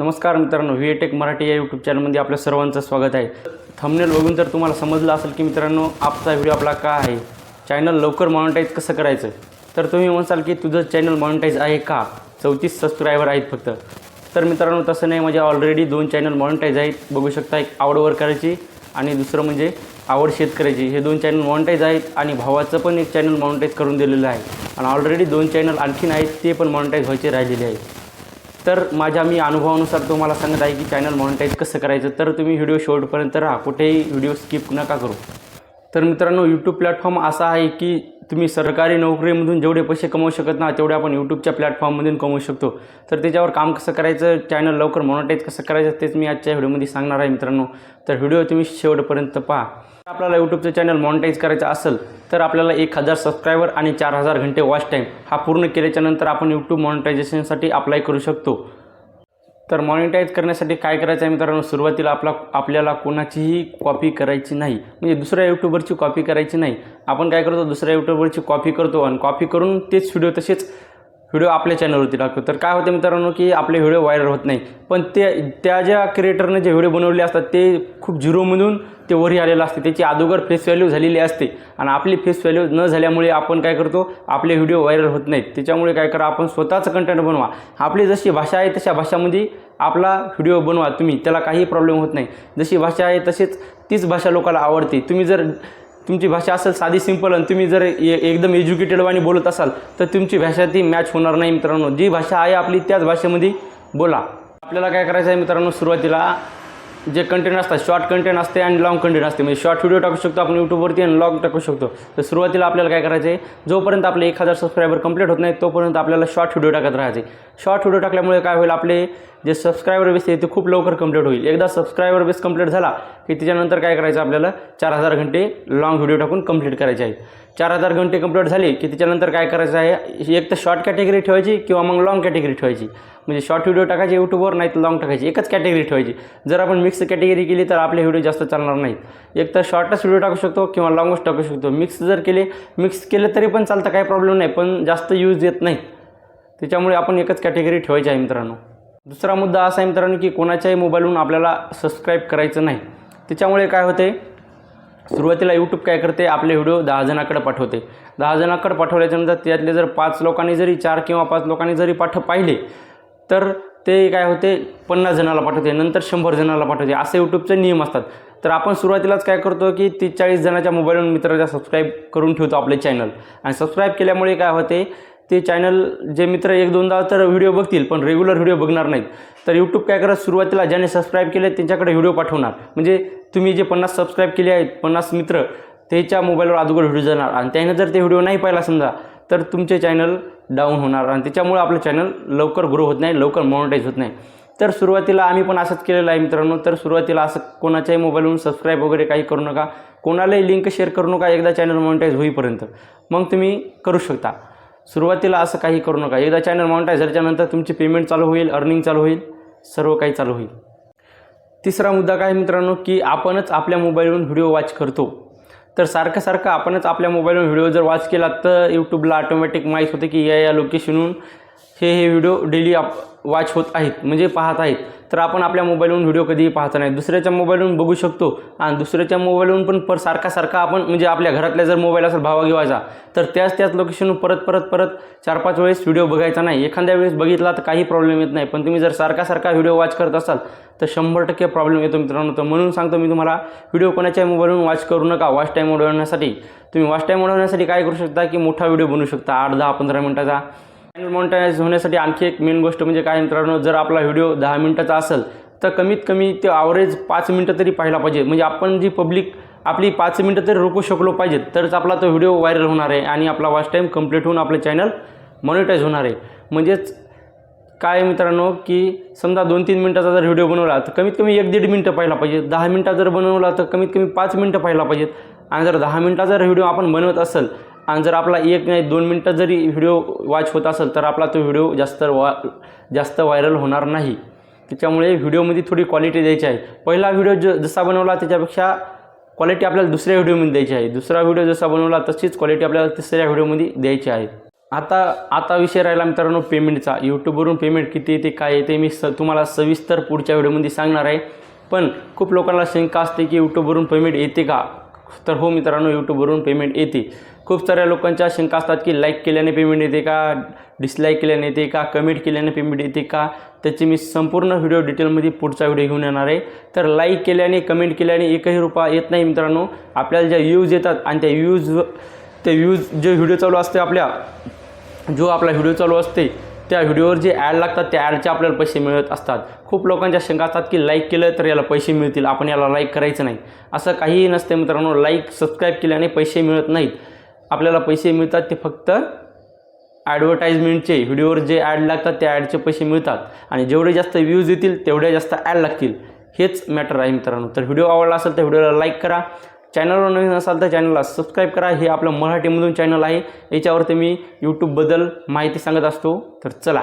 नमस्कार मित्रांनो V take Marathi या यूट्यूब चॅनलमध्ये आपल्या सर्वांचं स्वागत आहे. थंबनेल बघून जर तुम्हाला समजलं असेल की मित्रांनो आपचा व्हिडिओ आपला का आहे? चॅनल लवकर मॉनिटाईज कसं करायचं? तर तुम्ही म्हणसाल की तुझं चॅनल मॉनिटाईज आहे का? चौतीस सबस्क्रायबर आहेत फक्त. तर मित्रांनो तसं नाही म्हणजे माझे ऑलरेडी दोन चॅनल मॉनिटाईज आहेत बघू शकता एक आवडवर करायची आणि दुसरं म्हणजे आवड शेतकऱ्याची. हे दोन चॅनल मॉनिटाईज आहेत आणि भावाचं पण एक चॅनल मॉनिटाईज करून दिलेलं आहे. आणि ऑलरेडी दोन चॅनल आणखीन आहेत ते पण मॉनिटाईज व्हायचे राहिलेले आहेत. तर माझ्या मी अनुभवानुसार तुम्हाला सांगत आहे की चॅनल मॉनिटाईज कसं करायचं तर तुम्ही व्हिडिओ शेवटपर्यंत राहा. कुठेही व्हिडिओ स्किप नका करू. तर मित्रांनो यूट्यूब प्लॅटफॉर्म असा आहे की तुम्ही सरकारी नोकरीमधून जेवढे पैसे कमवू शकत ना तेवढे आपण यूट्यूबच्या प्लॅटफॉर्ममधून कमवू शकतो. तर त्याच्यावर काम कसं करायचं चॅनल लवकर मॉनिटाईज कसं करायचं तेच मी आजच्या व्हिडिओमध्ये सांगणार आहे मित्रांनो. तर व्हिडिओ तुम्ही शेवटपर्यंत पहा. आपल्याला यूट्यूबचं चॅनल मॉनिटाईज करायचं असेल तर आपल्याला एक हजार सबस्क्रायबर आणि चार हजार घंटे वॉच टाईम हा पूर्ण केल्याच्यानंतर आपण यूट्यूब मॉनिटायझेशनसाठी अप्लाय करू शकतो. तर मॉनिटाईज करण्यासाठी काय करायचं आहे मित्रांनो? सुरुवातीला आपला आपल्याला कोणाचीही कॉपी करायची नाही. म्हणजे दुसऱ्या यूट्यूबरची कॉपी करायची नाही. आपण काय करतो? दुसऱ्या यूट्यूबरची कॉपी करतो आणि कॉपी करून तेच व्हिडिओ तसेच व्हिडिओ आपल्या चॅनलवरती टाकतो. तर काय होते मित्रांनो की आपले व्हिडिओ व्हायरल होत नाही. पण ते त्या ज्या क्रिएटरने जे व्हिडिओ बनवले असतात ते खूप झिरोमधून ते वरी आलेलं असते. त्याची अगोदर फेस व्हॅल्यू झालेली असते. आणि आपली फेस व्हॅल्यू न झाल्यामुळे आपण काय करतो आपले व्हिडिओ व्हायरल होत नाहीत. त्याच्यामुळे काय करा आपण स्वतःचं कंटेंट बनवा. आपली जशी भाषा आहे तशा भाषामध्ये आपला व्हिडिओ बनवा तुम्ही. त्याला काही प्रॉब्लेम होत नाही. जशी भाषा आहे तशीच तीच भाषा लोकांना आवडते. तुम्ही जर तुमची भाषा असेल साधी सिंपल आणि तुम्ही जर ए एकदम एज्युकेटेडवाणी बोलत असाल तर तुमची भाषा ती मॅच होणार नाही मित्रांनो. जी भाषा आहे आपली त्याच भाषेमध्ये बोला. आपल्याला काय करायचं आहे मित्रांनो सुरुवातीला जे कंटेंट असतात शॉर्ट कंटेंट असते आणि लॉंग कंटेंट असते. म्हणजे शॉर्ट व्हिडिओ टाकू शकतो आपण यूट्यूबवरती आणि लॉंग टाकू शकतो. तर सुरुवातीला आपल्याला काय करायचं आहे जोपर्यंत आपले एक हजार सबस्क्रायबर कंप्लीट होत नाही तोपर्यंत आपल्याला शॉर्ट व्हिडिओ टाकत राहायचे शॉर्ट व्हिडिओ टाकल्यामुळे काय होईल आपले जे सबस्क्रायबर बेस आहे ते खूप लवकर कंप्लीट होईल. एकदा सबस्क्रायबर बेस कंप्लीट झाला की त्याच्यानंतर काय करायचं आपल्याला? चार हजार घंटे लॉंग व्हिडिओ टाकून कंप्लीट करायचे आहेत. चार हजार घंटे कंप्लीट झाले की त्याच्यानंतर काय करायचं आहे? एक तर शॉर्ट कॅटेगरी ठेवायची किंवा मग लॉंग कॅटेगरी ठेवायची. म्हणजे शॉर्ट व्हिडिओ टाकायचे यूट्यूबवर नाही तर लॉंग टाकायची. एकच कॅटेगरी ठेवायची. जर आपण मिक्स कॅटेगरी केली तर आपले व्हिडिओ जास्त चालणार नाहीत. एक तर शॉर्टच व्हिडिओ टाकू शकतो किंवा लॉंगच टाकू शकतो. मिक्स जर केले मिक्स केलं तरी पण चालतं काही प्रॉब्लेम नाही. पण जास्त यूज येत नाही त्याच्यामुळे आपण एकच कॅटेगरी ठेवायची आहे मित्रांनो. दुसरा मुद्दा असा आहे मित्रांनो की कोणाच्याही मोबाईलवरून आपल्याला सबस्क्राईब करायचं नाही. त्याच्यामुळे काय होते? सुरुवातीला यूट्यूब काय करते? आपले व्हिडिओ दहा जणाकडे पाठवते. दहा जणाकडे पाठवल्याच्यानंतर त्यातले जर पाच लोकांनी जरी चार किंवा पाच लोकांनी जरी पाठ पाहिले तर ते काय होते? पन्नास जणाला पाठवते नंतर शंभर जणाला पाठवते. असे यूट्यूबचे नियम असतात. तर आपण सुरुवातीलाच काय करतो की तीस चाळीस जणाच्या मोबाईलवरून मित्राच्या सबस्क्राईब करून ठेवतो आपले चॅनल आणि सबस्क्राईब केल्यामुळे काय होते? ते चॅनल जे मित्र एक दोनदा तर व्हिडिओ बघतील पण रेग्युलर व्हिडिओ बघणार नाहीत. तर यूट्यूब काय करत सुरुवातीला ज्याने सबस्क्राईब केले त्यांच्याकडे व्हिडिओ पाठवणार. म्हणजे तुम्ही जे पन्नास सबस्क्राईब केले आहेत पन्नास मित्र त्याच्या मोबाईलवर अगोदर व्हिडिओ जाणार. आणि त्याने जर ते व्हिडिओ नाही पाहिला समजा तर तुमचे चॅनल डाऊन होणार. आणि त्याच्यामुळे आपलं चॅनल लवकर ग्रो होत नाही लवकर मॉनिटाईज होत नाही. तर सुरुवातीला आम्ही पण असंच केलेलं आहे मित्रांनो. तर सुरुवातीला असं कोणाच्याही मोबाईलवरून सबस्क्राईब वगैरे काही करू नका. कोणालाही लिंक शेअर करू नका. एकदा चॅनल मॉनिटाईज होईपर्यंत. मग तुम्ही करू शकता. सुरुवातीला असं काही करू नका. एकदा चॅनल मॉनिटायझरच्या नंतर तुमची पेमेंट चालू होईल अर्निंग चालू होईल सर्व काही चालू होईल. तिसरा मुद्दा काय मित्रांनो की आपणच आपल्या मोबाईलवरून व्हिडिओ वॉच करतो. तर सारखं सारखं आपणच आपल्या मोबाईलवरून व्हिडिओ जर वॉच केला तर यूट्यूबला ऑटोमॅटिक माहीत होते की या या लोकेशनहून हे हे व्हिडिओ डेली आप वॉच होत आहेत म्हणजे पाहत आहेत तर आपण आपल्या मोबाईलवरून व्हिडिओ कधीही पाहता नाही. दुसऱ्याच्या मोबाईलवरून बघू शकतो आणि दुसऱ्याच्या मोबाईलवरून पण पर सारखा सारखा आपण म्हणजे आपल्या घरातल्या जर मोबाईल असेल भावा घेवायचा तर त्याच त्याच लोकेशनवर परत परत परत चार पाच वेळेस व्हिडिओ बघायचा नाही. एखाद्या वेळेस बघितला तर काही प्रॉब्लेम येत नाही. पण तुम्ही जर सारखा सारखा व्हिडिओ वॉच करत असाल तर शंभर टक्के प्रॉब्लेम येतो मित्रांनो. तर म्हणून सांगतो मी तुम्हाला व्हिडिओ कोणाच्या मोबाईलवरून वॉच करू नका. वॉच टाईम उडवण्यासाठी तुम्ही वॉच टाईम उडवण्यासाठी काय करू शकता की मोठा व्हिडिओ बनवू शकता. आठ दहा पंधरा मिनटाचा. चॅनल मॉनिटाईज होण्यासाठी आणखी एक मेन गोष्ट म्हणजे काय मित्रांनो जर आपला व्हिडिओ दहा मिनटाचा असेल तर कमीत कमी ते ॲव्हरेज पाच मिनटं तरी पाहायला पाहिजे. म्हणजे आपण जी पब्लिक आपली पाच मिनटं तरी रोखू शकलो पाहिजेत तरच आपला तो व्हिडिओ व्हायरल होणार आहे आणि आपला वॉच टाईम कंप्लीट होऊन आपलं चॅनल मॉनिटाईज होणार आहे. म्हणजेच काय मित्रांनो की समजा दोन तीन मिनटाचा जर व्हिडिओ बनवला तर कमीत कमी एक दीड मिनटं पाहिला पाहिजे. दहा मिनटा जर बनवला तर कमीत कमी पाच मिनटं पाहिला पाहिजेत. आणि जर दहा मिनटाचा जर व्हिडिओ आपण बनवत असेल आणि जर आपला एक नाही दोन मिनटं जरी व्हिडिओ वॉच होत असेल तर आपला तो व्हिडिओ जास्त वा जास्त व्हायरल होणार नाही. त्याच्यामुळे व्हिडिओमध्ये थोडी क्वालिटी द्यायची आहे. पहिला व्हिडिओ ज जसा बनवला त्याच्यापेक्षा क्वालिटी आपल्याला दुसऱ्या व्हिडिओमध्ये द्यायची आहे. दुसरा व्हिडिओ जसा बनवला तशीच क्वालिटी आपल्याला तिसऱ्या व्हिडिओमध्ये द्यायची आहे. आता आता विषय राहिला मित्रांनो पेमेंटचा. यूट्यूबवरून पेमेंट किती येते काय येते मी स तुम्हाला सविस्तर पुढच्या व्हिडिओमध्ये सांगणार आहे. पण खूप लोकांना शंका असते की यूट्यूबवरून पेमेंट येते का? तर हो मित्रांनो यूट्यूबवरून पेमेंट येते. खूप साऱ्या लोकांच्या शंका असतात की लाईक केल्याने पेमेंट येते का डिसलाईक केल्याने येते का कमेंट केल्याने पेमेंट येते का त्याची मी संपूर्ण व्हिडिओ डिटेलमध्ये पुढचा व्हिडिओ घेऊन येणार आहे. तर लाईक केल्याने कमेंट केल्याने एकही रुपया येत नाही मित्रांनो. आपल्याला ज्या व्ह्यूज येतात आणि त्या व्ह्यूज ते व्ह्यूज जे व्हिडिओ चालू असते आपल्या जो आपला व्हिडिओ चालू असते त्या व्हिडिओवर जे ॲड लागतात त्या ॲडचे आपल्याला पैसे मिळत असतात. खूप लोकांच्या शंका असतात की लाईक केलं तर याला पैसे मिळतील. आपण याला लाईक करायचं नाही. असं काहीही नसते मित्रांनो. लाईक सबस्क्राईब केल्याने पैसे मिळत नाहीत. आपल्याला पैसे मिळतात ते फक्त ॲडव्हर्टाईजमेंटचे व्हिडिओवर जे ॲड लागतात त्या ॲडचे पैसे मिळतात. आणि जेवढे जास्त व्ह्यूज येतील तेवढ्या जास्त ॲड लागतील. हेच मॅटर आहे मित्रांनो. तर व्हिडिओ आवडला असेल तर व्हिडिओला लाईक करा. चॅनलवर नवीन असाल तर चॅनलला सबस्क्राईब करा. हे आपलं मराठीमधून चॅनल आहे. याच्यावरती मी यूट्यूबबद्दल माहिती सांगत असतो. तर चला.